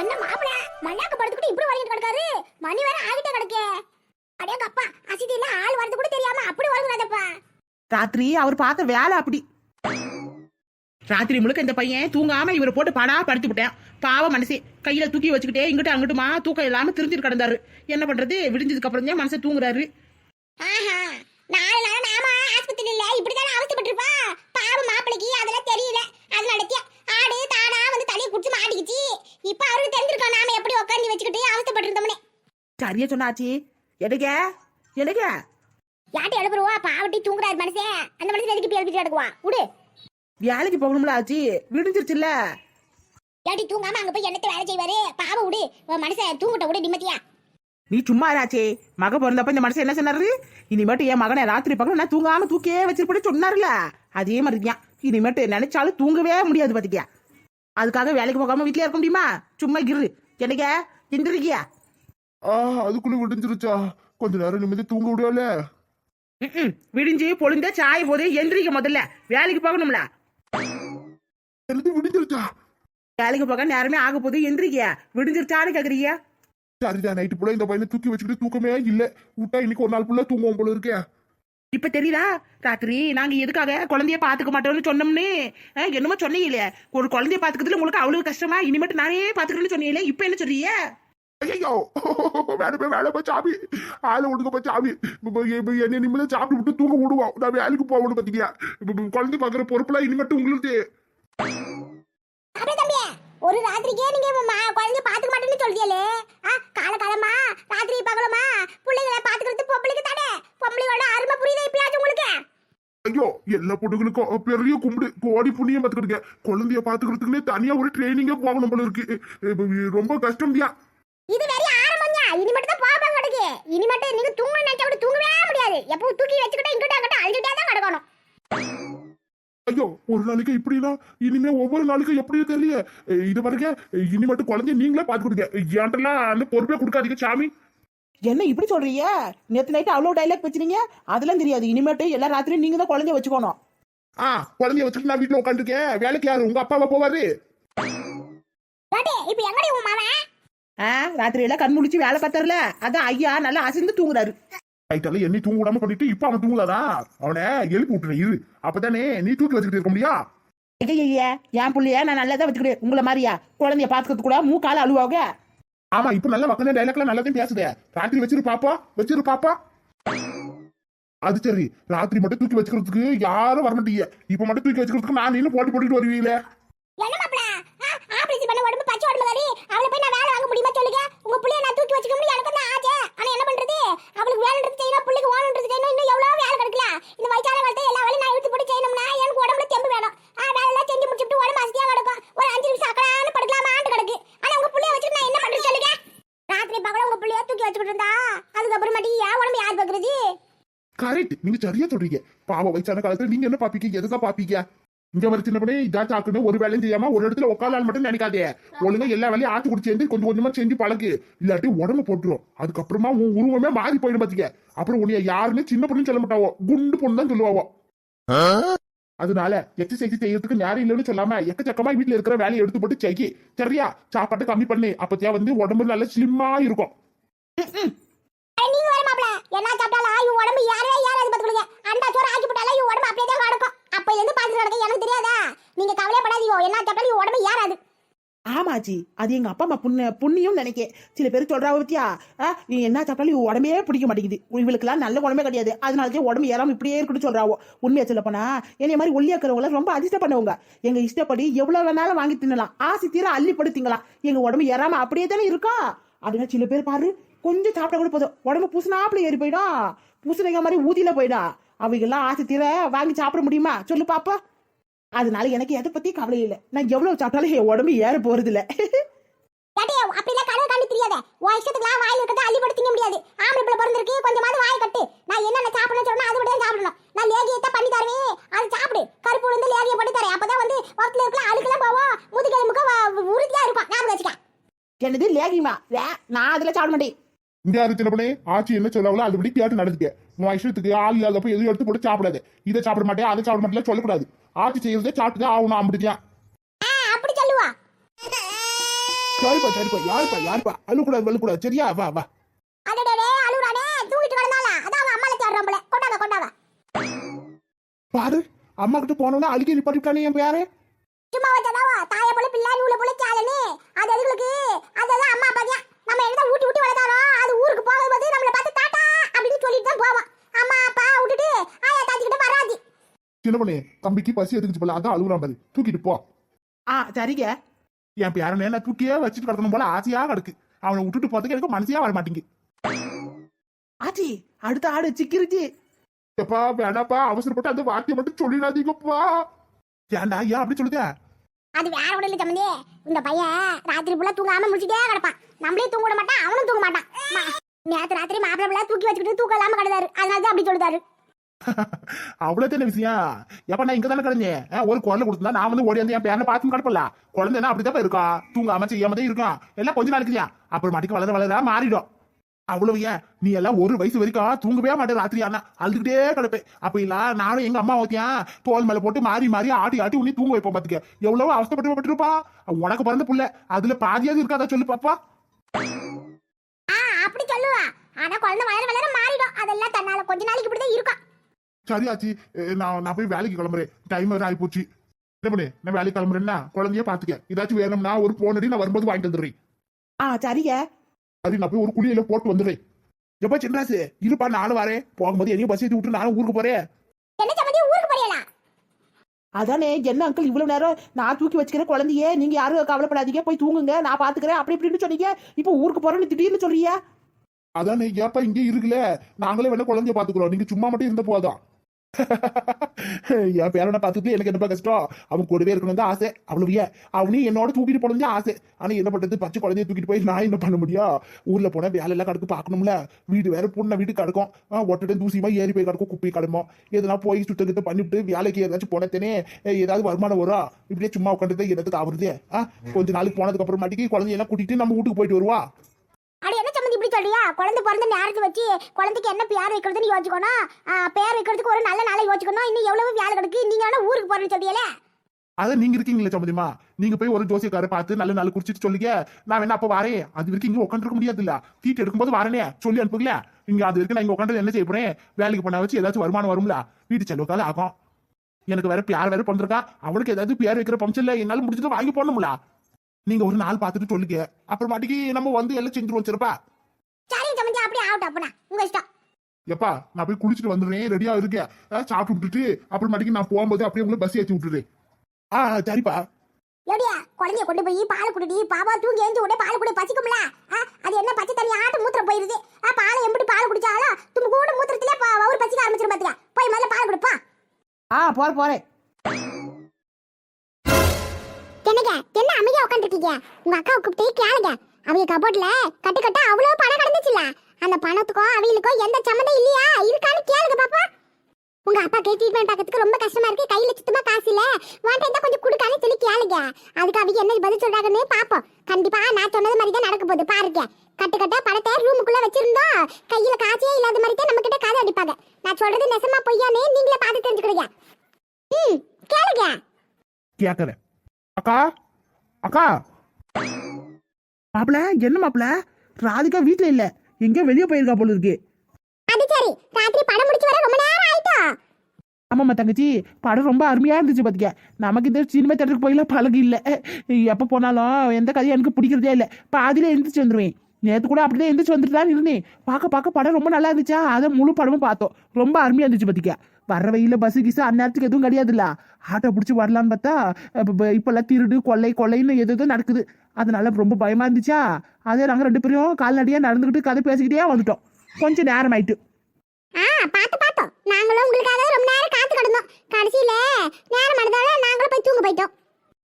என்ன மாப்பிள? மல்லாக்க படுத்துக்கிட்டு இப்படி வரையிட்டு கிடக்காரு? மணி வேற ஆகிட்டே கிடக்கே. அடேங்க அப்பா அசிதியில ஆள் வரது கூட தெரியாம அப்படி வருகிறாதப்பா ராத்திரி அவர் பார்த்த வேலை அப்படி. ராத்திரி முழுக்க இந்த பையன் தூங்காம இவரை போட்டு படா படுத்து விட்டேன். பாவ மனசே. கையில தூக்கி வச்சுக்கிட்டே இங்கிட்டு அங்கிட்டுமா தூக்கம் இல்லாம திரிஞ்சிட்டு கிடந்தாரு. என்ன பண்றது? விடிஞ்சதுக்கு அப்புறம் தான் மனசை தூங்குறாரு. ஆஹா நாலு நாள் நாம ஆஸ்பத்திரியில இப்படிதானே அவஸ்தைப்பட்டிருப்பா? பாவம் மாப்பிளைக்கு அதெல்லாம் தெரியல. அது நடத்திய ஆடு தானா வந்து தலையை குடிச்சு மாட்டிக்கிச்சு. இப்ப அவருக்கு தெரிஞ்சிருக்கோம் நாம எப்படி உட்காந்து வச்சுக்கிட்டு அவஸ்தைப்பட்டிருந்தோம்னே. சரியா சொன்னாச்சு. எடுக்க எடுக்க. யார்ட்ட எழுப்புருவா? பாவட்டி தூங்குறாரு மனுஷன் அந்த மனுஷன் எதுக்கு இப்படி எழுப்பிட்டு கிடக்குவா? விடு. வேலைக்கு போகணும்ல ஆச்சு. விடிஞ்சிருச்சுல்ல. யாட்டி தூங்காம அங்க போய் என்னத்த வேலை செய்வாரு? பாவம் விடு. உன் மனுஷன் தூங்கிட்ட விடு நிம்மதியா. நீ சும்மா இராச்சே மக பிறந்தப்ப இந்த மனுஷன் என்ன சொன்னாரு? இனிமேட்டு என் மகனை ராத்திரி பக்கம் நான் தூங்காம தூக்கியே வச்சிருப்படி சொன்னார்ல அதே மாதிரி தான் இனிமேட்டு நினைச்சாலும் தூங்கவே முடியாது பாத்திக்கியா? அதுக்காக வேலைக்கு போகாம வீட்லயே இருக்க முடியுமா? சும்மா இரு. என்னைக்க? எந்திரிக்கியா? ஆ அதுக்குள்ள விடிஞ்சிருச்சா. கொஞ்ச நேரம் நிம்மதி தூங்க விடியால ம்ம். விடிஞ்சு பொழுந்த சாய போது எந்திரிக்க முதல்ல. வேலைக்கு போகணும்ல. விடிஞ்சிருச்சா? வேலைக்கு போக நேரமே ஆக போது எந்திரிக்கியா? விடிஞ்சிருச்சான்னு கேக்குறீங்க? சரிதான் நைட்டு போல இந்த பையனை தூக்கி வச்சுக்கிட்டு தூக்கமே இல்ல. விட்டா இன்னைக்கு ஒரு நாள் ஃபுல்லா தூங்குவோம் போல இருக்கே. இப்ப தெரியுதா? ராத்திரி நாங்க எதுக்காக குழந்தைய பாத்துக்க மாட்டோம்னு சொன்னோம்னு? என்னமோ சொன்னீங்களே. ஒரு குழந்தைய பாத்துக்கிறதுல உங்களுக்கு அவ்வளவு கஷ்டமா? இனிமேட்டு நானே பாத்துக்கிறேன்னு சொன்னீங்களே. இப்ப என்ன சொல்றீங்க? ஐயோ வேலை போய் வேலை போய் சாமி ஆளை ஒடுக்க போய் சாமி என்னை நிம்மதியா சாப்பிட்டு விட்டு தூங்க விடுவோம் நான் வேலைக்கு போகணும் பாத்தீங்க இப்ப இப்ப குழந்தை பாக்குற பொறுப்புலாம் இனிமேட்டு உங்களுக்கு ஒரு ராத்திரிக்கே நீங்க குழந்தைய பாத்துக்க மாட்டேன்னு சொல்றீங்களே? கால காலமா ராத்திரி பகலமா? பிள்ளைகளை பாத்துக்கிறது பொம்பளைக்கு தானே? பொம்பளையோட அருமை புரியுதா இப்பயாச்சும் உங்களுக்கு? ஐயோ எல்லா பொண்ணுங்களுக்கும் பெரிய கும்பிடு கோடி புண்ணியம் பாத்துக்கிடுங்க குழந்தைய பாத்துக்கிறதுக்குன்னே தனியா ஒரு ட்ரைனிங்கே போகணும் போல இருக்கு. ரொம்ப கஷ்டம் தான் இது வெறி ஆரம்பம்யா இனிமேட்டு தான் பாப்பா கிடக்கு. இனிமேட்டு நீங்க தூங்க நினைச்சா கூட தூங்கவே முடியாது. எப்பவும் தூக்கி வச்சுக்கிட்டே இங்கிட்ட அங்கிட்ட அழுதுட்டே தான் கிடக்கணும். ஐயோ ஒரு நாளைக்கு இப்படின்னா இனிமே ஒவ்வொரு நாளைக்கும் எப்படி தெரியல இது வரைக்கும் இனிமேட்டு குழந்தைய நீங்களே பாத்து கொடுங்க ஏன்ட்டெல்லாம் அந்த பொறுப்பே கொடுக்காதீங்க சாமி. என்ன இப்படி சொல்றீங்க? நேத்து நைட்டு அவ்வளவு டைலாக் வச்சிருங்க அதெல்லாம் தெரியாது. இனிமேட்டு எல்லா ராத்திரியும் நீங்க தான் குழந்தைய வச்சுக்கணும். ஆ குழந்தைய வச்சுட்டு நான் வீட்டுல உட்காந்துருக்கேன் வேலைக்கு யாரு? உங்க அப்பாவா போவாரு? இப்ப எங்கடி உன் மாமன் ஆ ராத்திரி எல்லாம் கண் முழிச்சு வேலை பார்த்தாருல. அதான் ஐயா நல்லா அசந்து தூங்குறாரு. நைட்டால என்னை தூங்க விடாம பண்ணிட்டு இப்ப அவன் தூங்கலாதா அவனை எழுப்பி விட்டுறேன் இரு. அப்பதானே நீ தூக்கி வச்சுக்கிட்டு இருக்க முடியா? ஐயா என் புள்ளைய நான் நல்லா தான் வச்சுக்கிறேன் உங்களை மாதிரியா? குழந்தைய பாத்துக்கிறது கூட மூக்கால அழுவாங்க. ஆமா இப்ப நல்லா வக்கன டைலாக்ல நல்லதையும் பேசுதே. ராத்திரி வச்சிரு பாப்பா வச்சிரு பாப்பா. அது சரி ராத்திரி மட்டும் தூக்கி வச்சுக்கிறதுக்கு யாரும் வர மாட்டீங்க. இப்ப மட்டும் தூக்கி வச்சுக்கிறதுக்கு நான் நீங்க போட்டு போட்டுட்டு வருவீங்களே. என்ன உங்க நான் தூக்கி வச்சுக்க ஆனா என்ன பண்றது? அவளுக்கு வேலைன்றது செய்யணும் புள்ளைக்கு ஓணுன்றது செய்யணும். இன்னும் எவ்வளவு வேலை கிடைக்கல. இந்த வயசான காலத்தை எல்லா வேலையும் நான் இழுத்து போட்டு செய்யணும்னா எனக்கு உடம்புல தெம்பு வேணும் ஆ வேலை எல்லாம் செஞ்சு முடிச்சுட்டு உடம்பு அசதியா கிடக்கும் ஒரு அஞ்சு நிமிஷம் அக்கடான்னு படுக்கலாமான்னு கிடக்கு ஆனா உங்க புள்ளைய வச்சுட்டு நான் என்ன பண்றது சொல்லுங்க ராத்திரி பகல உங்க புள்ளைய தூக்கி வச்சுக்கிட்டு இருந்தா அதுக்கப்புறமாட்டி என் உடம்பு யார் பாக்குறது ரைட் நீங்க சரியா சொல்றீங்க பாவ வயசான காலத்துல நீங்க என்ன பாப்பீங்க எதுதான் பாப்பீங்க இங்க வர சின்ன பண்ணி இதான் ஒரு வேலையும் செய்யாம ஒரு இடத்துல உட்காந்தால் மட்டும் நினைக்காதே. ஒழுங்கா எல்லா வேலையும் ஆத்து குடிச்சு சேர்ந்து கொஞ்சம் கொஞ்சமா செஞ்சு பழகு. இல்லாட்டி உடம்பு போட்டுரும். அதுக்கப்புறமா உன் உருவமே மாறி போயிடும் பாத்தீங்க அப்புறம் உன்னைய யாருன்னு சின்ன பொண்ணு சொல்ல மாட்டாவோ? குண்டு பொண்ணு தான் சொல்லுவாவோ? அதனால எக்ஸசைஸ் செய்யறதுக்கு நேரம் இல்லைன்னு சொல்லாம எக்கச்சக்கமா வீட்டுல இருக்கிற வேலையை எடுத்து போட்டு செய்யி. சரியா? சாப்பாட்டை கம்மி பண்ணு. அப்பத்தியா வந்து உடம்பு நல்லா ஸ்லிம்மா இருக்கும். என்ன சாப்பிட்டாலும் உடம்பு யாரவே அந்த சோறு ஆக்கி போட்டாலே இவன் உடம்பு அப்படியே தான் கிடக்கும். அப்ப இருந்து பாத்துட்டு நடக்க எனக்கு தெரியாதா? நீங்க கவலைப்படாதீங்க என்ன சாப்பிட்டாலும் இவன் உடம்பு ஏறாது. ஆமாச்சி அது எங்க அப்பா அம்மா புண்ணு புண்ணியம் நினைக்க சில பேர் சொல்றா பத்தியா? நீ என்ன சாப்பிட்டாலும் இவ உடம்பே பிடிக்க மாட்டேங்குது. இவளுக்குலாம் நல்ல உடம்பே கிடையாது. அதனாலதான் உடம்பு ஏறாம இப்படியே இருக்குன்னு சொல்றாவோ. உண்மையா சொல்ல போனா என்னைய மாதிரி ஒல்லியாக்குறவங்கள ரொம்ப அதிர்ஷ்டம் பண்ணவங்க. எங்க இஷ்டப்படி எவ்வளவு வேணாலும் வாங்கி தின்னலாம். ஆசை தீர அள்ளி திங்கலாம். எங்க உடம்பு ஏறாம அப்படியே தானே இருக்கா? அப்படின்னா சில பேர் பாரு கொஞ்சம் சாப்பிட்டா கூட போதும். உடம்பு பூசினாப்புல ஏறி போயிடும். பூசணிங்க மாதிரி ஊதியில போயிடும். அவங்கெல்லாம் ஆசை தீர வாங்கி சாப்பிட முடியுமா? சொல்லு பாப்பா. அதனால எனக்கு எதை பத்தி கவலை இல்லை. நான் எவ்வளவு சாப்பிட்டாலும் என் உடம்பு ஏற போறது இல்ல அப்படிலாம் கனவு காண்டி தெரியாத. உன் இஷ்டத்துக்குலாம் வாயில் இருக்கிறத அள்ளி போட்டு திங்க முடியாது. ஆம்பளை பிள்ளை பிறந்திருக்கு கொஞ்சமாவது வாயை கட்டு. நான் என்னென்ன சாப்பிடணும்னு சொன்னா அது மட்டும் சாப்பிடணும். நான் லேகியத்தை பண்ணி தருவேன். அதை சாப்பிடு. கருப்பு உளுந்து லேகிய பண்ணி தரேன். அப்பதான் வந்து வகுத்துல இருக்கலாம் அழுக்கெல்லாம் போவோம் முதுகெலும்புக்கு வ- உறுதியா இருக்கும் ஞாபகம் வச்சுக்க. என்னது லேகிமா லே, நான் அதுல சாப்பிட மாட்டேன். இந்த பண்ணி ஆட்சி என்ன சொல்லாங்களோ அதுபடி கேட்டு நடந்துக்க. உன் இஷ்டத்துக்கு ஆள் இல்லாதப்ப எதுவும் எடுத்து போட்டு சாப்பிடாது. இதை சாப்பிட மாட்டேன் அதை சாப்பிட மாட்டேன் சொல்லக்கூடாது. ஆட்சி செய்யறதே சாப்பிட்டு தான் ஆகணும் அப்படிதான் அப்படி சொல்லுவா. சரிப்பா சரிப்பா யாருப்பா யாருப்பா? அழுக்கூடாது வலுக்கூடாது சரியா? வா வா. பாரு அம்மா கிட்ட போனோம்னா அழுகி நிப்பாட்டிவிட்டானே என் பேரு. சும்மா வச்சதாவா தாய போல பிள்ளை நூல போல சாலனு. அது எதுகளுக்கு அதெல்லாம் அம்மா பாத்தியா நம்ம என்னதான் ஊட்டி ஊட்டி வளர்த்தாலும் அது ஊருக்கு போகும்போது நம்மள பார்த்து தாத்தா அப்படின்னு சொல்லிட்டு தான் போவோம் அம்மா அப்பா விட்டுட்டு ஆயா தாச்சிக்கிட்ட வராது சின்ன பொண்ணு தம்பிக்கு பசி எடுத்துச்சு போல அதான் அழுகுறான் பாரு. தூக்கிட்டு போ. ஆ சரிங்க. என் பேரனே நான் தூக்கியே வச்சுட்டு கிடக்கணும் போல ஆசையா கிடக்கு. அவனை விட்டுட்டு போறதுக்கு எனக்கு மனசையா வர மாட்டேங்குது. ஆச்சி அடுத்த ஆடு சிக்கிருச்சு. எப்பா வேணாப்பா அவசரப்பட்டு அந்த வார்த்தையை மட்டும் சொல்லிடாதீங்கப்பா ஏன்டா ஏன் அப்படி சொல்லுத? அது வேற ஒண்ணு இல்ல சம்மந்தி இந்த பையன் ராத்திரி ஃபுல்லா தூங்காம முடிச்சுட்டே கிடப்பான். நம்மளே தூங்க விட மாட்டான் அவனும் தூங்க மாட்டான். நேத்து ராத்திரி மாப்பிள்ளை பிள்ளை தூக்கி வச்சுக்கிட்டு தூக்கம் இல்லாம கிடந்தாரு. அதனால தான் அப்படி சொல்லிட்டாரு அவ்வளவு தானே விஷயம் எப்ப நான் இங்க தானே கிடந்தேன் ஒரு குழந்தை கொடுத்தா நான் வந்து ஓடி வந்து என் பேரனை பார்த்து கிடப்பல குழந்தைனா அப்படிதான் இருக்கா? தூங்காம செய்யாம தான் இருக்கான். எல்லாம் கொஞ்ச நாளைக்குயா அப்புறம் மாட்டிக்கு வளர வளர மாறிடும். அவ்வளவு ஏன்? நீ எல்லாம் ஒரு வயசு வரைக்கும் தூங்கவே மாட்டேன் ராத்திரி ஆனா. அழுதுகிட்டே கிடப்பேன். அப்ப இல்ல நானும் எங்க அம்மா ஓத்தியா தோல் மேல போட்டு மாறி மாறி ஆட்டி ஆட்டி உன்னி தூங்க வைப்போம் பாத்துக்க. எவ்வளவு அவஸ்தப்பட்டு பட்டுருப்பா உனக்கு பிறந்த புள்ள. அதுல பாதியாவது இருக்காதா சொல்லு பாப்பா. ஆ அப்படி சொல்லுவா. ஆனா குழந்தை வளர வளர மாறிடும். அதெல்லாம் தன்னால கொஞ்ச நாளைக்கு இப்படிதான் இருக்கும். சரியாச்சு. நான் நான் போய் வேலைக்கு கிளம்புறேன். டைம் வேற ஆகி போச்சு என்ன பண்ணு? நான் வேலைக்கு கிளம்புறேன்னா குழந்தைய பாத்துக்க ஏதாச்சும் வேணும்னா ஒரு போன் அடி நான் வரும்போது வாங்கிட்டு வந்துடுறேன். ஆ சரிங்க. சரி நான் போய் ஒரு குளியில போட்டு வந்துடுறேன். எப்பா சின்ராசு? இருப்பா நானும் வரேன். போகும்போது எங்கேயும் பஸ் ஏற்றி விட்டு நானும் ஊருக்கு போறேன். அதானே என்ன அங்கிள் இவ்வளவு நேரம் நான் தூக்கி வச்சுக்கிறேன் குழந்தையே நீங்க யாரும் கவலைப்படாதீங்க. போய் தூங்குங்க நான் பாத்துக்கிறேன். அப்படி இப்படின்னு சொன்னீங்க. இப்போ ஊருக்கு போறேன்னு திடீர்னு சொல்றீங்க. அதானே ஏப்பா இங்கே இருக்குல்ல? நாங்களே வேணா குழந்தைய பாத்துக்கிறோம். நீங்க சும்மா மட்டும் இருந்த போதும் என் பேரனை பார்த்துட்டு எனக்கு என்னப்பா கஷ்டம்? அவன் கூடவே இருக்கணும் தான் ஆசை. அவ்வளவு ஏன் அவனையும் என்னோட தூக்கிட்டு போனது ஆசை. ஆனா என்ன பண்றது? பச்சை குழந்தைய தூக்கிட்டு போய் நான் என்ன பண்ண முடியும் ஊர்ல போனா வேலை எல்லாம் கிடக்கு பார்க்கணும்ல. வீடு வேற பொண்ணை வீடு கிடக்கும். ஒட்டடம் தூசியமா ஏறி போய் கிடக்கும் குப்பி கிடமோ. எதனா போய் சுத்தத்தை பண்ணிவிட்டு வேலைக்கு ஏதாச்சும் போனத்தேனே ஏதாவது வருமானம் வரும் இப்படியே சும்மா உட்காந்துட்டு என்னத்துக்கு ஆகுறது கொஞ்ச நாளைக்கு போனதுக்கு அப்புறம் மாட்டிக்கு குழந்தையெல்லாம் கூட்டிட்டு நம்ம வீட்டுக்கு போயிட்டு வருவா. இப்படி சொல்றியா? குழந்தை பிறந்த நேரத்தை வச்சு குழந்தைக்கு என்ன பேர் வைக்கிறதுன்னு யோசிக்கணும். பேர் வைக்கிறதுக்கு ஒரு நல்ல நாளை யோசிக்கணும். இன்னும் எவ்வளவு வேலை கிடக்கு? நீங்க ஆனா ஊருக்கு போறேன்னு சொல்றியல? அதான் நீங்க இருக்கீங்களே சம்மதிமா நீங்க போய் ஒரு ஜோசியக்கார பார்த்து நல்ல நாள் குடிச்சிட்டு சொல்லுங்க. நான் வேணா அப்ப வரேன். அது வரைக்கும் இங்க உட்காந்துருக்க முடியாது இல்ல தீட்டு எடுக்கும்போது வரேனே. சொல்லி அனுப்புங்கள. இங்க அது வரைக்கும் நான் இங்க உட்காந்து என்ன செய்ய போறேன்? வேலைக்கு பண்ண வச்சு ஏதாச்சும் வருமானம் வரும்ல? வீட்டு செலவுக்காக ஆகும். எனக்கு வேற யார் வேற பிறந்திருக்கா. அவளுக்கு ஏதாவது பேர் வைக்கிற பம்சல்ல என்னால முடிஞ்சதை வாங்கி போடணும்ல. நீங்க ஒரு நாள் பார்த்துட்டு சொல்லுங்க. அப்புறமாட்டிக்கு நம்ம வந்து எல்லாம் செஞ்சுருவோம் சிறப்பா? சரி சம்மந்தி அப்படியே ஆகட்டும் அப்பனா உங்க இஷ்டம். எப்பா நான் போய் குளிச்சுட்டு வந்துடுறேன் ரெடியா இருக்கேன் சாப்பிட்டு விட்டுட்டு அப்புறமாட்டிக்கு நான் போகும்போது அப்படியே உங்களை பஸ் ஏற்றி விட்டுறேன் ஆ சரிப்பா. எப்படியா குழந்தைய கொண்டு போய் பால் குடிடி பாப்பா தூங்கி எழுந்து உடனே பால் குடி பசிக்கும்ல? அது என்ன பச்சை தண்ணி ஆட்டு மூத்திரம் போயிருது. ஆ, பாலை எப்படி பால் குடிச்சாலும் தும்பு கூட மூத்திரத்திலே ஒரு பசிக்க ஆரம்பிச்சிடும் பாத்தியா? போய் முதல்ல பால் குடிப்பா. ஆ போற போறேன். என்னங்க என்ன அமைதியா உட்காந்துருக்கீங்க உங்க அக்காவை கூப்பிட்டு கேளுங்க. அவங்க கபோர்ட்ல கட்டு கட்ட அவ்வளவு பணம் கிடந்துச்சுல? அந்த பணத்துக்கும் அவங்களுக்கும் எந்த சம்மந்தம் இல்லையா? இருக்கான்னு கேளுங்க பாப்பா. உங்க அப்பாக்கு ட்ரீட்மெண்ட் பார்க்கறதுக்கு ரொம்ப கஷ்டமா இருக்கு. கையில சுத்தமா காசு இல்ல. வாண்டா கொஞ்சம் கொடுக்கான்னு சொல்லி கேளுங்க. அதுக்கு அவங்க என்ன பதில் சொல்றாங்கன்னு பாப்போம். கண்டிப்பா நான் சொன்னது மாதிரி தான் நடக்க போகுது. பாருங்க. கட்டு கட்ட பணத்தை ரூமுக்குள்ள வச்சிருந்தோம். கையில காசே இல்லாத மாதிரி தான் நம்ம கிட்ட காதை அடிப்பாங்க. நான் சொல்றது நெசமா பொய்யானே நீங்களே பார்த்து தெரிஞ்சுக்கிறீங்க ம் கேளுங்க. கேக்குறேன் அக்கா? அக்கா? மாப்பிள என்ன மாப்பிள? ராதிகா வீட்ல இல்ல. எங்கேயோ வெளியே போயிருக்கா போல இருக்கு. அது சரி. ராத்திரி படம் முடிச்சு வர ரொம்ப நேரம் ஆயிட்டோ? ஆமாம்மா தங்கச்சி. படம் ரொம்ப அருமையா இருந்துச்சு பாத்திக்க நமக்கு இந்த சினிமா தேட்டருக்கு போயெல்லாம் பழகு இல்ல. எப்போ போனாலும் எந்த கதையும் எனக்கு பிடிக்கிறதே இல்லை. பாதியில எந்திரிச்சு வந்துருவேன். நேற்று கூட அப்படிதான் எந்திரிச்சு வந்துட்டு தான் இருந்தேன். பார்க்க பார்க்க படம் ரொம்ப நல்லா இருந்துச்சா? அதை முழு படமும் பார்த்தோம். ரொம்ப அருமையா இருந்துச்சு பாத்திக்க வர வெயில பஸ் கிஸ் அந்நேரத்துக்கு எதுவும் கிடையாதுல்ல. ஆட்டோ பிடிச்சி வரலான்னு பார்த்தா இப்ப- இப்ப- இப்பெல்லாம் திருடு கொள்ளை கொள்ளைன்னு எது எதோ நடக்குது. அதனால ரொம்ப பயமா இருந்துச்சா? அதே நாங்கள் ரெண்டு பேரும் கால்நடையா நடந்துக்கிட்டு கதை பேசிக்கிட்டே வந்துட்டோம். கொஞ்சம் நேரம் ஆயிட்டு ஆ பாத்து பார்த்தோம். நாங்களும் உங்களுக்காக ரொம்ப நேரம் காத்து கிடந்தோம். கடைசியில நேரம் ஆனதால நாங்களும் போய் தூங்க போயிட்டோம்.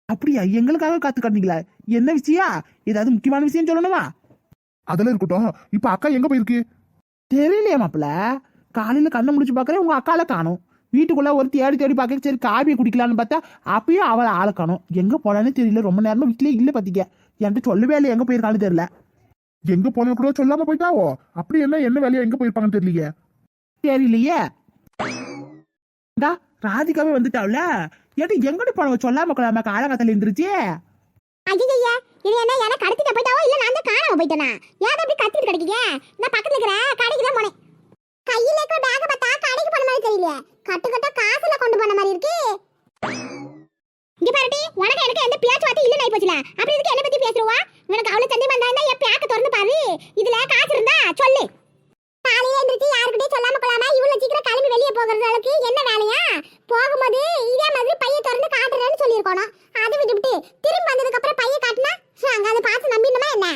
அப்படியா? எங்களுக்காக காத்து என்ன விஷயம் ஏதாவது முக்கியமான விஷயம் சொல்லணுமா? அதெல்லாம் இருக்கட்டும். இப்ப அக்கா எங்க போயிருக்கு? தெரியலையே மாப்பிள காலையில் கண்ணை முடிச்சு பார்க்குறேன் உங்கள் அக்கால காணும். வீட்டுக்குள்ளே ஒரு தேடி தேடி பார்க்க சரி காபியை குடிக்கலான்னு பார்த்தா அப்பயும் அவளை ஆளை காணும். எங்கே போனான்னு தெரியல ரொம்ப நேரமாக வீட்லேயே இல்லை பார்த்திக்க என்கிட்ட சொல்லவே இல்லை எங்கே போயிருக்கான்னு தெரியல. எங்கே போன கூட சொல்லாமல் போயிட்டாவோ? அப்படி என்ன என்ன வேலையோ எங்கே போயிருப்பாங்கன்னு தெரியலையே. தெரியலையே. இந்தா, ராதிகாவே வந்துட்டாவுல. ஏட்டி எங்கடி போனவ சொல்லாம கொள்ளாம காலகத்தில் இருந்துருச்சு ஐயா இது என்ன என்ன கடத்திட்டு போயிட்டாவோ இல்ல நான் தான் காணாம போயிட்டேனா? ஏன் அப்படி கத்திட்டு கிடைக்கீங்க? நான் பக்கத்துல இருக்கிற கடைக்கு தான் போனேன் கையில இருக்கிற பேக பார்த்தா கடைக்கு போன மாதிரி தெரியல கட்டு கட்ட காசுல கொண்டு போன மாதிரி இருக்கு. இங்க பாருடி உனக்கு எனக்கு எந்த பேச்சு வார்த்தை இல்ல நாய் போச்சுல. அப்படி இதுக்கு என்ன பத்தி பேசுறவா? உனக்கு அவ்வளவு சந்தேகம் வந்தா என் பேக்க திறந்து பாரு. இதுல காசு இருந்தா சொல்லு. காலையில எந்திரிச்சு யாருக்கிட்டே சொல்லாம கொள்ளாம இவ்வளவு சீக்கிரம் கிளம்பி வெளியே போகிறது அளவுக்கு என்ன வேலையா? போகும்போது இதே மாதிரி பைய திறந்து காட்டுறேன்னு சொல்லியிருக்கணும். அதை விட்டுவிட்டு திரும்ப வந்ததுக்கு அப்புறம் பைய காட்டினா? அங்க அதை பார்த்து நம்பிடணுமா என்ன?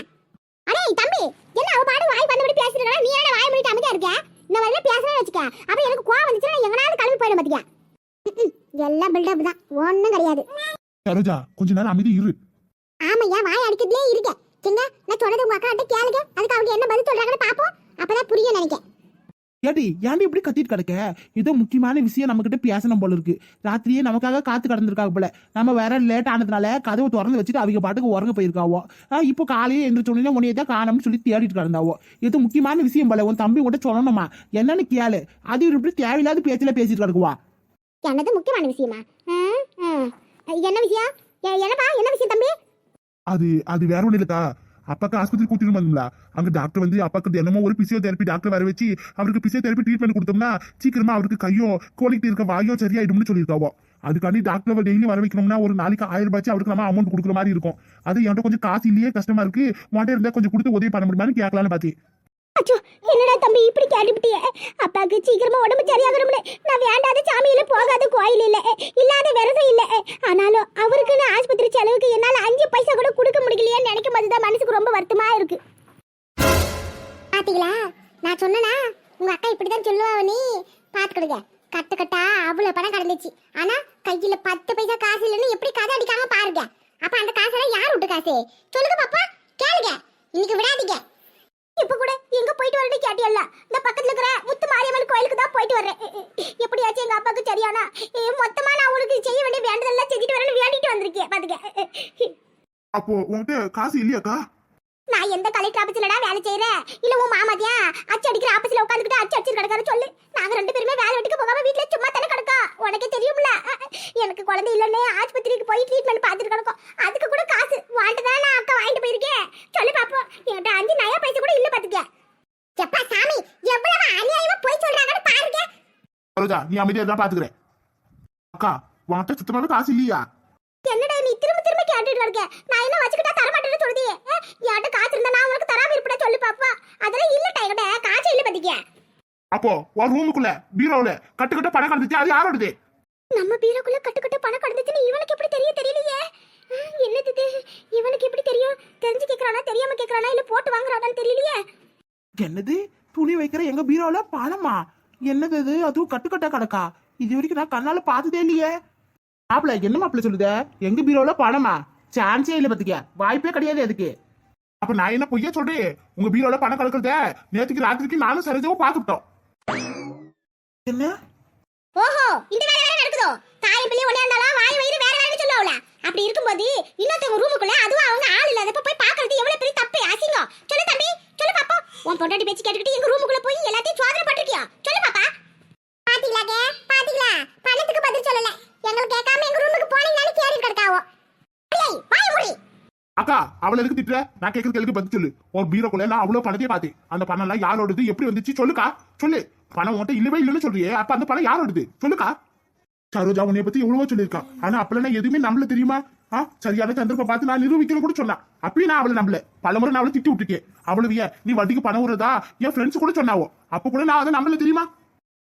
அடே தம்பி என்ன அவ பாடு வாய் பண்ணபடி பேசிருக்கா நீ என்ன வாய் பண்ணிட்டு அமைதியா இருக்க? இந்த மாதிரி பேசுறேன்னு வச்சுக்க. அப்புறம் எனக்கு கோவம் வந்துச்சுன்னா எங்கனாலும் கிளம்பி போயிடும் பாத்தியா? எல்லாம் பில்டப் தான். ஒண்ணும் கிடையாது. சரோஜா கொஞ்ச நேரம் அமைதி இரு. ஆமையா வாய் அடிக்கிறதுலே இருக்க சிங்க நான் சொல்றது உங்க அக்கா கிட்ட கேளுங்க. அதுக்கு அவங்க என்ன பதில் சொல்றாங்கன்னு பாப்போம் அப்பதான் புரியும் நினைக்கிறேன். ஏடி ஏன்டி இப்படி கத்திட்டு கிடக்க? ஏதோ முக்கியமான விஷயம் நம்ம கிட்ட பேசணும் போல இருக்கு. ராத்திரியே நமக்காக காத்து கடந்திருக்காங்க போல. நம்ம வேற லேட் ஆனதுனால கதவை திறந்து வச்சுட்டு அவங்க பாட்டுக்கு உறங்க போயிருக்காவோ. ஆ, இப்போ காலையே எந்திரிச்ச உடனே உன்னைய தான் காணும்னு சொல்லி தேடிட்டு கிடந்தாவோ. ஏதோ முக்கியமான விஷயம் போல உன் தம்பி கூட சொல்லணுமா? என்னன்னு கேளு. அது இப்படி தேவையில்லாத பேச்சுல பேசிட்டு கிடக்குவா? என்னது முக்கியமான விஷயமா. என்ன விஷயம்? என்னப்பா? என்ன விஷயம் தம்பி? அது அது வேற ஒண்ணு இல்லக்கா. அப்பாக்கு ஆஸ்பத்திரி கூட்டிட்டு வந்தோம்ல அங்க டாக்டர் வந்து அப்பாக்கு தினமும் ஒரு பிசியோதெரப்பி டாக்டர் வர வச்சு அவருக்கு பிசியோதெரப்பி ட்ரீட்மெண்ட் கொடுத்தோம்னா சீக்கிரமா அவருக்கு கையோ கோலிக்கிட்டு இருக்க வாயோ சரியாயிடும்னு சொல்லியிருக்காவோ. அதுக்காண்டி டாக்டர் டெய்லி வர வைக்கணும்னா ஒரு நாளைக்கு ஆயிரம் ரூபாய் அவருக்கு நம்ம அமௌண்ட் கொடுக்குற மாதிரி இருக்கும். அது என்கிட்ட கொஞ்சம் காசு இல்லையே கஷ்டமா இருக்கு. மாட்டே இருந்தா கொஞ்சம் கொடுத்து உதவி பண்ண முடியுமான்னு கேட்கலான்னு பார்த்தேன் அச்சோ என்னடா தம்பி இப்படி கேட்டுப்பிட்டியே அப்பாக்கு சீக்கிரமா உடம்பு சரியாகணும்னு. நான் வேண்டாத சாமியில போகாத கோயில் இல்ல. இல்லாத விரதம் இல்ல. ஆனாலும் அவருக்குன்னு ஆஸ்பத்திரி செலவுக்கு என்னால அஞ்சு பைசா கூட கொடுக்க முடியலையேன்னு நினைக்கும் போதுதான் மனசுக்கு ரொம்ப வருத்தமா இருக்கு. பாத்தீங்களா? நான் சொன்னனா? உங்க அக்கா இப்படிதான் சொல்லுவா நீ? பாத்துக்கிடுங்க. கட்டு கட்டா அவ்வளவு பணம் கடந்துச்சு. ஆனா கையில பத்து பைசா காசு இல்லைன்னு எப்படி கதை அடிக்காம பாருங்க. அப்ப அந்த காசெல்லாம் யார் விட்டு காசு? சொல்லுங்க பாப்பா. கேளுங்க. இன்னைக்கு விடாதீங்க. இப்ப கூட எங்க போயிட்டு வரணும் கேட்டியல்ல? இந்த பக்கத்துல இருக்கிற முத்து மாரியம்மன் கோயிலுக்கு தான் போயிட்டு வர்றேன் எப்படியாச்சும் எங்க அப்பாவுக்கு சரியானா? ஏ, மொத்தமா நான் உங்களுக்கு செய்ய வேண்டிய வேண்டதெல்லாம் செஞ்சுட்டு வரேன்னு வேண்டிட்டு வந்திருக்கேன். பாத்துக்க. அப்போ உங்ககிட்ட காசு இல்லையாக்கா? நான் எந்த கலெக்டர் ஆபீஸ்லடா வேலை செய்யறேன் இல்ல உன் மாமாதியா அச்சு அடிக்கிற ஆபீஸ்ல உட்காந்துக்கிட்டு அச்சு அடிச்சு கிடக்காரு சொல்லு. நாங்க ரெண்டு பேருமே வேலை வெட்டிக்கு போகாம வீட்டுல சும்மா தானே கிடக்கா உனக்கே தெரியும்ல. எனக்கு குழந்தை இல்லைன்னே ஆஸ்பத்திரிக்கு போய் ட்ரீட்மெண்ட் பார்த்துட்டு கிடக்கும். அதுக்கு கூட காசு. வாண்டதான் நான் அக்கா வாங்கிட்டு போயிருக்கேன். சொல்லு பாப்போம். என்கிட்ட அஞ்சு நயா பைசா கூட இல்ல பாத்துக்க. எப்பா சாமி எவ்வளவு அநியாயமா போய் சொல்றாங்கன்னு பாருங்க. சரோஜா நீ அமைதியா தான் பாத்துக்கிறேன். அக்கா உன்கிட்ட சுத்தமாவே காசு இல்லையா? நான் என்ன வச்சுக்கிட்டா தர மாட்டேன்னு சொல்லுதியே. யார்ட்ட காசு இருந்தா நான் உனக்கு தராம இருப்படா சொல்லு பாப்பா. அதெல்லாம் இல்ல டைகட காசு இல்ல பாத்துக்க. அப்போ உன் ரூமுக்குள்ள பீரோவுல கட்டு கட்ட பணம் கலந்துச்சு அது யாரோடது நம்ம பீரோக்குள்ள கட்டுக்கட்டு பணம் கடந்துச்சுன்னு இவனுக்கு எப்படி தெரிய தெரியலையே? என்னது இது? இவனுக்கு எப்படி தெரியும்? தெரிஞ்சு கேக்குறானா? தெரியாம கேக்குறானா? இல்ல போட்டு வாங்குறானான்னு தெரியலையே. என்னது? துணி வைக்கிற எங்க பீரோல பணமா? என்னது இது? அதுவும் கட்டுக்கட்டா கிடக்கா இது வரைக்கும் நான் கண்ணால பார்த்ததே இல்லையே. மாப்பிள என்ன மாப்பிள சொல்லுத? எங்க பீரோல பணமா? சான்ஸே இல்ல பாத்துக்க வாய்ப்பே கிடையாது அதுக்கு. அப்ப நான் என்ன பொய்யா சொல்றேன் உங்க பீரோல பணம் கலக்கிறத நேத்துக்கு ராத்திரிக்கு நானும் சரிஜாவும் பார்த்துட்டோம் என்ன? ஓஹோ இந்த வேலை வேற நடக்குதோ? தாய் பிள்ளை ஒண்ணே இருந்தாலும் வாய் வயிறு வேற வேறன்னு சொல்லுவாங்கள அப்படி இருக்கும்போது இன்னொருத்தவங்க ரூமுக்குள்ள அதுவும் அவங்க ஆள் இல்லாதப்ப போய் பாக்குறது எவ்வளவு பெரிய தப்பு அசிங்கம். சொல்லு தம்பி சொல்லு பாப்பா உன் பொண்டாட்டி பேச்சு கேட்டுக்கிட்டு எங்க ரூமுக்குள்ள போய் எல்லாத்தையும் சோதனை பண்ணிருக்கியா சொல்லு பாப்பா. பாத்தீங்களாங்க பாத்தீங்களா? பணத்துக்கு பதில் சொல்லல. எங்களுக்கு கேட்காம எங்க ரூமுக்கு போனீங்கன்னு கேரி கிடக்காவோ? அக்கா அவளை எதுக்கு திட்டுற? நான் கேட்கற கேள்விக்கு பதில் சொல்லு. ஒரு பீரோக்குள்ள நான் அவ்வளவு பணத்தையே பார்த்தேன் அந்த பணம் எல்லாம் யாரோடது எப்படி வந்துச்சு? சொல்லுக்கா. சொல்லு. பணம் உன்கிட்ட இல்லவே இல்லைன்னு சொல்றியே. அப்ப அந்த பணம் யாரோடது சொல்லுக்கா. சரோஜா உன்னைய பத்தி எவ்வளவோ சொல்லியிருக்கான் ஆனா அப்பெல்லாம் நான் எதுவுமே நம்பல தெரியுமா? ஆ சரியான சந்தர்ப்பம் பார்த்து நான் நிரூபிக்கணும் கூட சொன்னா. அப்பயும் நான் அவளை நம்பல. பலமுறை நான் அவளை திட்டி விட்டுருக்கேன். அவ்வளவு ஏன் நீ வட்டிக்கு பணம் விடுறதா என் ஃப்ரெண்ட்ஸ் கூட சொன்னாவோ? அப்ப கூட நான் அதை நம்பல தெரியுமா?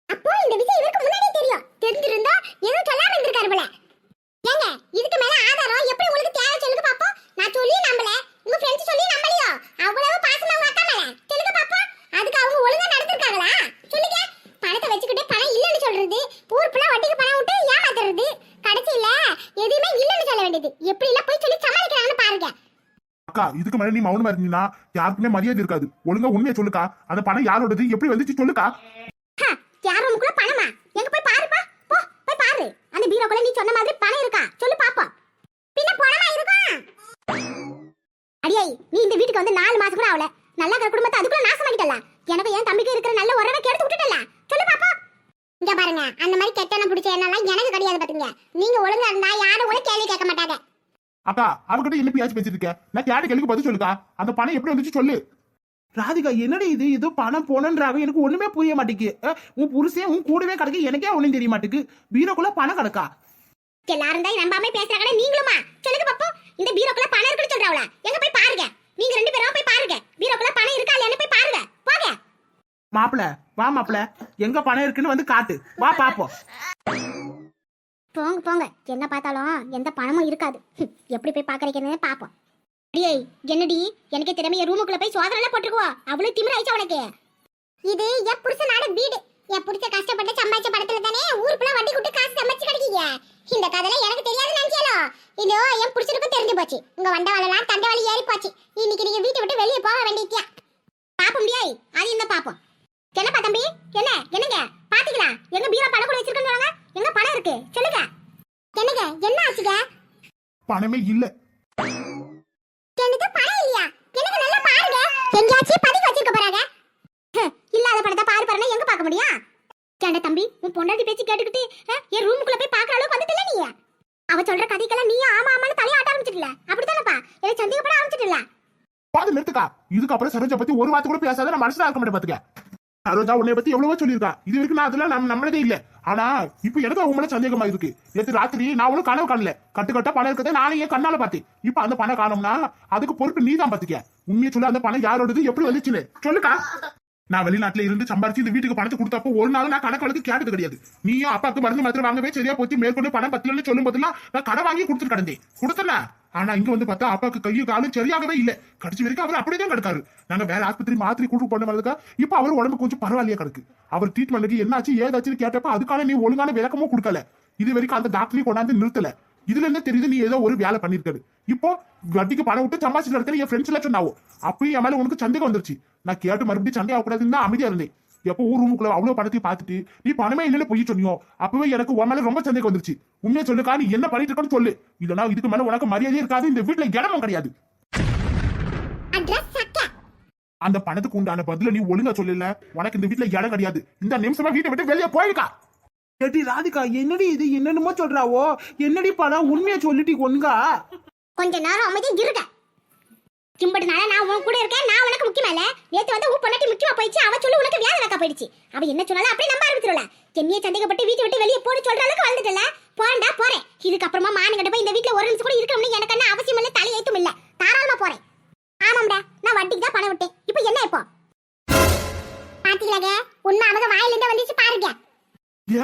அப்போ இந்த விஷயம் இவருக்கு முன்னாடியே தெரியும். தெரிஞ்சிருந்தா எதுவும் சொல்லாம இருந்திருக்காரு போல. ஏங்க இதுக்கு மேல ஆதாரம் எப்படி உங்களுக்கு தேவை சொல்லுங்க பாப்போம். நான் சொல்லி நம்பல. உங்க ஃப்ரெண்ட்ஸ் சொல்லி நம்பலையோ? அவ்வளவு பாசமா உங்க அக்கா மேல. சொல்லுங்க பாப்போம். அதுக்கு அவங்க ஒழுங்கா நடந்திருக்காங்களா சொல்லுங்க. பணத்தை வச்சுக்கிட்டு பணம் இல்லைன்னு சொல்றது ஊர் ஃபுல்லா வட்டிக்கு பணம் விட்டு ஏமாத்துறது. கடைசியில எதுவுமே இல்லைன்னு சொல்ல வேண்டியது. எப்படி எல்லாம் போய் சொல்லி சமாளிக்கிறாங்கன்னு பாருங்க. அக்கா இதுக்கு மேல நீ மௌனமா இருந்தீங்கன்னா யாருக்குமே மரியாதை இருக்காது. ஒழுங்கா உண்மையை சொல்லுக்கா. அந்த பணம் யாரோடது? எப்படி வந்துச்சு சொல்லுக்கா. ஹ, யார் ரூமுக்குள்ள பணமா? எங்க போய் பாருப்பா. போ போய் பாரு. அந்த பீரோக்குள்ள நீ சொன்ன மாதிரி பணம் அடியே நீ இந்த வீட்டுக்கு வந்து நாலு மாசம் கூட ஆகல. நல்லா இருக்கிற குடும்பத்தை அதுக்குள்ள நாசமாக்கிட்டல எனக்கு என் தம்பிக்கு இருக்கிற நல்ல உறவை கெடுத்து விட்டுட்டல சொல்லு பாப்பா. இங்க பாருங்க அந்த மாதிரி கெட்டன பிடிச்ச எண்ணெல்லாம் எனக்கு கிடையாது பாத்துங்க நீங்க ஒழுங்கா இருந்தா யாரும் கூட கேள்வி கேட்க மாட்டாங்க. அக்கா அவகிட்ட என்ன பேச்சு பேசிட்டு இருக்க? நான் கேட்ட கேள்விக்கு பதில் சொல்லுக்கா. அந்த பணம் எப்படி வந்துச்சு சொல்லு. ராதிகா என்னடி இது? ஏதோ பணம் போனன்றாங்க எனக்கு ஒண்ணுமே புரிய மாட்டேங்குது. உன் புருஷன் உன் கூடவே கிடக்கு எனக்கே ஒண்ணும் தெரிய மாட்டேங்குது. பீரோக்குள்ள பணம் கிடக்கா? எல்லாரும் தான் நம்பாம பேசுறாங்க நீங்களுமா? சொல்லுங்க பாப்போம். இந்த பீரோக்குள்ள பணம் இருக்குன்னு சொல்றாவல. எங்க போய் பாருங்க. நீங்க ரெண்டு பேரும் போய் பாருங்க. பீரோக்குள்ள பணம் இருக்கா இல்லையான்னு போய் பாருங்க. போங்க. மாப்பிள வா மாப்பிள. எங்க பணம் இருக்குன்னு வந்து காட்டு. வா பாப்போம். போங்க போங்க. என்ன பார்த்தாலும் எந்த பணமும் இருக்காது. எப்படி போய் பாக்குறீங்கன்னு பாப்போம். அடியே என்னடி? எனக்கு திறமைய ரூமுக்குள்ள போய் சோதனை போட்டுக்குவோ அவ்வளவு திமிர ஆயிடுச்சு உனக்கு? இது என் புருஷனான வீடு. என் புடிச்ச கஷ்டப்பட்டு சம்பாதிச்ச படத்துல தானே ஊருக்குள்ள வண்டி கூட்டு காசு சமைச்சு கிடைக்கீங்க. இந்த கதையில எனக்கு தெரியாது நினைச்சாலோ இதோ என் புருஷனுக்கும் தெரிஞ்சு போச்சு. உங்க வண்டவாளெல்லாம் தண்டவாளி ஏறி போச்சு. இன்னைக்கு நீங்க வீட்டை விட்டு வெளியே போக வேண்டியதியா பாப்ப முடியாய் அது இந்த பாப்போம். என்னப்பா தம்பி? என்ன? என்னங்க? பாத்தீங்களா? எங்க பீரோ பணம் கூட வச்சிருக்கேன்னு எங்க பணம் இருக்கு? சொல்லுங்க. என்னங்க? என்ன ஆச்சுங்க? பணமே இல்ல. எனக்கு பணம் இல்லையா? எனக்கு நல்லா பாருங்க. எங்கேயாச்சும் பதுக்கி வச்சிருக்க போறாங்க. இல்லாத பணத்தை பாரு பாருன்னா எங்க பார்க்க முடியும்? கேண்ட தம்பி உன் பொண்டாட்டி பேச்சு கேட்டுக்கிட்டு என் ரூமுக்குள்ள போய் பார்க்கற அளவுக்கு வந்துட்டல நீ? அவ சொல்ற கதைக்கெல்லாம் நீ ஆமா ஆமான்னு தலையாட்ட ஆரம்பிச்சிட்டல. அப்படித்தானப்பா? எனக்கு சந்தேகப்பட ஆரம்பிச்சிட்டல. பாது நிறுத்துக்கா. இதுக்கப்புறம் சரோஜா பத்தி ஒரு வார்த்தை கூட பேசாத நான் மனசுல இருக்க மாட்டேன் பாத்துக்க. சரோஜா உன்னை பத்தி எவ்வளவோ சொல்லியிருக்கா. இது வரைக்கும் நான் அதெல்லாம் நம்ம நம்மளதே இல்ல. ஆனா இப்ப எனக்கு அவங்க மேல சந்தேகமா இருக்கு. நேற்று ராத்திரி நான் ஒன்னும் கனவு காணல. கட்டுக்கட்டா பணம் இருக்கதை நானே என் கண்ணால பார்த்தேன். இப்ப அந்த பணம் காணோம்னா அதுக்கு பொறுப்பு நீ தான் பாத்துக்க. உண்மையை சொல்ல அந்த பணம் யாரோடது எப்படி வந்துச்சுன்னு. சொல்லுக்கா. நான் வெளிநாட்டுல இருந்து சம்பாரிச்சு இந்த வீட்டுக்கு பணத்தை கொடுத்தப்போ ஒரு நாள் நான் கணக்கு வழக்கு கேட்டது கிடையாது. நீயும் அப்பாவுக்கு மருந்து மாத்திரம் வாங்கவே சரியா போச்சு மேற்கொண்டு பணம் பத்தலன்னு சொல்லும் போதெல்லாம் நான் கடை வாங்கி கொடுத்துட்டு கிடந்தேன். கொடுத்தல ஆனா இங்க வந்து பார்த்தா அப்பாவுக்கு கையும் காலும் சரியாகவே இல்ல. கடைசி வரைக்கும் அவர் அப்படியே தான் கிடக்காரு. நாங்க வேற ஆஸ்பத்திரி மாத்திரை கூட்டு போன மாதிரிக்கா இப்ப அவர் உடம்பு கொஞ்சம் பரவாயில்லையா கிடக்கு. அவர் ட்ரீட்மெண்ட்டுக்கு என்னாச்சு ஏதாச்சுன்னு கேட்டப்ப அதுக்கான நீ ஒழுங்கான விளக்கமும் கொடுக்கல. இது வரைக்கும் அந்த டாக்டரையும் கொண்டாந்து நிறுத்தல. இதுல என்ன தெரியுது நீ ஏதோ ஒரு வேலை பண்ணிருக்காரு இப்போ வட்டிக்கு பணம் விட்டு சம்பாதிச்சு நடத்த என் ஃப்ரெண்ட்ஸ் எல்லாம் சொன்னாவோ அப்பயும் என் மேல உனக்கு சந்தேகம் வந்துருச்சு. நான் கேட்டு மறுபடியும் சண்டை ஆகக்கூடாதுன்னு தான் அமைதியா இருந்தேன். எப்போ ஊர் ரூமுக்குள்ள அவ்வளவு பணத்தையும் பார்த்துட்டு நீ பணமே இல்லைன்னு பொய் சொன்னியோ? அப்பவே எனக்கு உன் மேல ரொம்ப சந்தேகம் வந்துருச்சு. உண்மையை சொல்லுக்கா நீ என்ன பண்ணிட்டு இருக்கன்னு சொல்லு. இல்லனா இதுக்கு மேல உனக்கு மரியாதையே இருக்காது. இந்த வீட்டுல இடமும் கிடையாது. அட்ரஸ் சக்க அந்த பணத்துக்கு உண்டான பதில நீ ஒழுங்கா சொல்லல. உனக்கு இந்த வீட்டுல இடம் கிடையாது. இந்த நிமிஷமா வீட்டை விட்டு வெளியே போயிருக்கா. ராதிகா என்னடி இது? என்னென்னமோ சொல்றாவோ? என்னடி பணம் உண்மையை சொல்லிட்டி ஒன்கா கொஞ்ச நேரம் அமைதியா இருக்க கிம்படுனால நான் உன் கூட இருக்கேன் நான் உனக்கு முக்கியமா இல்ல? நேத்து வந்து உன் பொண்டாட்டி முக்கியமா போயிடுச்சு அவ சொல்லி உனக்கு வேலை வைக்க போயிடுச்சு. அவ என்ன சொன்னாலும் அப்படியே நம்ப ஆரம்பிச்சிருல என்னைய சந்தேகப்பட்டு வீட்டை விட்டு வெளியே போன்னு சொல்ற அளவுக்கு வளர்ந்துட்டல போறேன்டா போறேன். இதுக்கப்புறமா மானு கிட்ட போய் இந்த வீட்டுல ஒரு நிமிஷம் கூட இருக்கணும்னு எனக்கு என்ன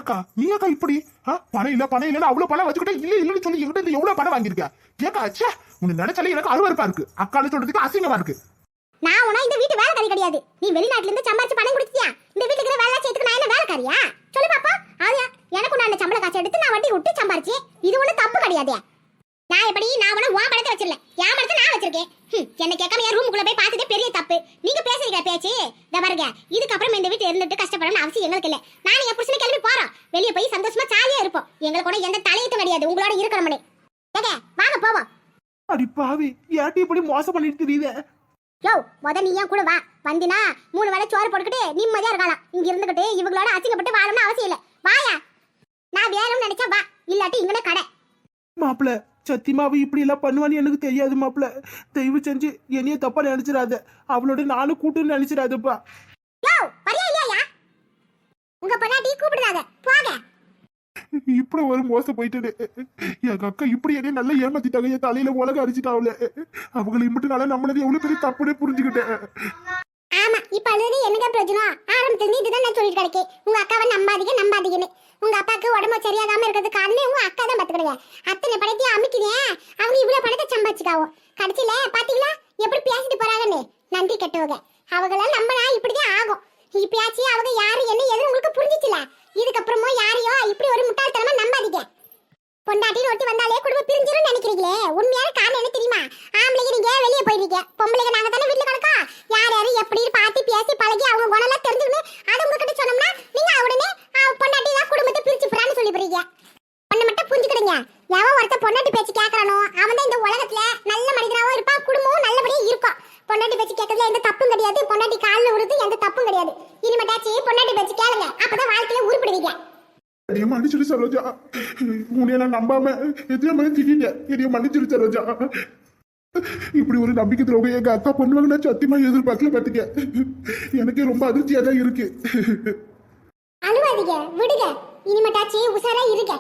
ஏக்கா நீ ஏக்கா இப்படி? ஆ, பணம் இல்ல பணம் இல்லன்னு அவ்வளவு பணம் வச்சுக்கிட்டே இல்ல இல்லன்னு சொல்லி எங்கிட்ட இருந்து எவ்வளவு பணம் வாங்கியிருக்க ஏக்கா அச்சா உன்னை நினைச்சாலே எனக்கு அருவருப்பா இருக்கு. அக்கால சொல்றதுக்கு அசிங்கமா இருக்கு. நான் உனா இந்த வீட்டு வேலைக்காரி கிடையாது. நீ வெளிநாட்டுல இருந்து சம்பாரிச்சு பணம் கொடுத்தியா இந்த வீட்டுக்கு இருக்கிற வேலை செய்யறதுக்கு நான் என்ன வேலைக்காரியா? சொல்லு பாப்பா. அது எனக்கு நான் சம்பள காசு எடுத்து நான் வட்டி விட்டு சம்பாரிச்சு இது ஒண்ணு தப்பு கிடையாது. நான் எப்படி? நான் உன உன் பணத்தை வச்சிரல என் பணத்தை நான் வச்சிருக்கேன். என்ன கேட்காம என் ரூமுக்குள்ள போய் பார்த்ததே பெரிய தப்பு. நீங்க பேசுறீங்க பேச்சு. இந்த பாருங்க இதுக்கப்புறம் இந்த வீட்டுல இருந்துட்டு கஷ்டப்படணும்னு அவசியம் எங்களுக்கு இல்ல. நான் என் புருஷனை கிளம்பி போறோம். வெளியே போய் சந்தோஷமா ஜாலியா இருப்போம். எங்களுக்கு கூட எந்த தலையீட்டும் கிடையாது. உங்களோட இருக்கிறோம்னே ஏங்க வாங்க போவோம். அடி பாவி ஏட்டி இப்படி மோசம் பண்ணிட்டு தெரியுதே யோ முத நீ ஏன் கூட வா. வந்தினா மூணு வேளை சோறு போட்டுக்கிட்டு நிம்மதியா இருக்கலாம். இங்க இருந்துகிட்டு இவங்களோட அசிங்கப்பட்டு வாழணும்னு அவசியம் இல்ல. வாயா. நான் வேணும்னு நினைச்சா வா. இல்லாட்டி இங்கனே கடை. மாப்பிள சத்தியமா அவ இப்படி எல்லாம் பண்ணுவான்னு எனக்கு தெரியாது மாப்பிள தயவு செஞ்சு என்னைய தப்பா நினைச்சிடாத. அவளோட நானும் கூட்டுன்னு நினைச்சிடாதப்பா. உங்க பொண்டாட்டி கூப்பிடுறாங்க போங்க. இப்படி ஒரு மோசம் போயிட்டு எங்க அக்கா இப்படி என்னைய நல்லா ஏமாத்திட்டாங்க. என் தலையில உலக அடிச்சுட்டாவுல அவங்களை இம்பிட்டுனால நம்மளது எவ்வளவு பெரிய தப்புனே புரிஞ்சுக்கிட்டேன். ஆமா இப்ப அழுது என்னங்க பிரயோஜனம்? ஆரம்பத்துல இருந்து இதுதான் நான் சொல்லிட்டு கிடைக்கேன். உங்க அக்காவை நம்பாதீங்க நம்பாதீங்கன்னு. உங்க அப்பாக்கு உடம்பு சரியாகாம இருக்கிறது காரணமே உங்க அக்கா தான் பாத்துக்கிடுங்க அத்தனை பணத்தையும் அமைக்கிறேன் அவங்க இவ்வளவு பணத்தை சம்பாதிச்சுக்காவோ. கடைசியில பாத்தீங்களா? எப்படி பேசிட்டு போறாங்கன்னு? நன்றி கெட்டவங்க. அவங்கள நம்மளா இப்படிதான் ஆகும். இப்பயாச்சும் அவங்க யாரு என்ன எதுவும் உங்களுக்கு புரிஞ்சிச்சுல? இதுக்கப்புறமும் யாரையோ இப்படி ஒரு முட்டாள்தனமா நம்பாதீங்க. பொண்டாட்டின்னு ஒட்டி வந்தாலே குடும்பம் பிரிஞ்சிரும் நினைக்கிறீங்களே? உண்மையான காரணம் என்ன தெரியுமா? ஆம்பளைங்க நீங்க வெளியே போயிருக்கீங்க பொம்பளைங்க நாங்க தானே வீட்டுல கிடக்கோம் யார் யாரு எப்படி பார்த்து பேசி பழகி அவங்க குணம் தெரிஞ்சுக்கணும் அதை உங்ககிட்ட சொன்னோம்னா நீங்க உடனே "ஆ, பொண்டாட்டி தான் குடும்பத்தை பிரிச்சு போறான்னு சொல்லி போறீங்க ஒண்ணு மட்டும் புரிஞ்சுக்கிடுங்க எவன் ஒருத்த பொண்டாட்டி பேச்சு கேட்கறானோ அவன் தான் இந்த உலகத்துல நல்ல மனிதனாவும் இருப்பான் குடும்பமும் நல்லபடியா இருக்கும் பொண்டாட்டி பேச்சு கேட்கறதுல எந்த தப்பும் கிடையாது பொண்டாட்டி காலில் விடுறது எந்த தப்பும் கிடையாது இனிமேட்டாச்சு பொண்டாட்டி பேச்சு கேளுங்க அப்பதான் வாழ்க்கையில உருப்பிடுவீங்க அடியே மன்னிச்சிடு சரோஜா உன்னைய நான் நம்பாம எத்தனை மாதிரி திட்டிட்டேன் என்னைய மன்னிச்சிருச்ச ரோஜா இப்படி ஒரு நம்பிக்கை துரோகம் எங்க அக்கா பண்ணுவாங்கன்னா சத்தியமா எதிர்பார்க்கல பாத்துக்க எனக்கே ரொம்ப அதிர்ச்சியா தான் இருக்கு. அழுவாதீங்க. விடுங்க. இனிமேட்டாச்சு உசாரா இருக்க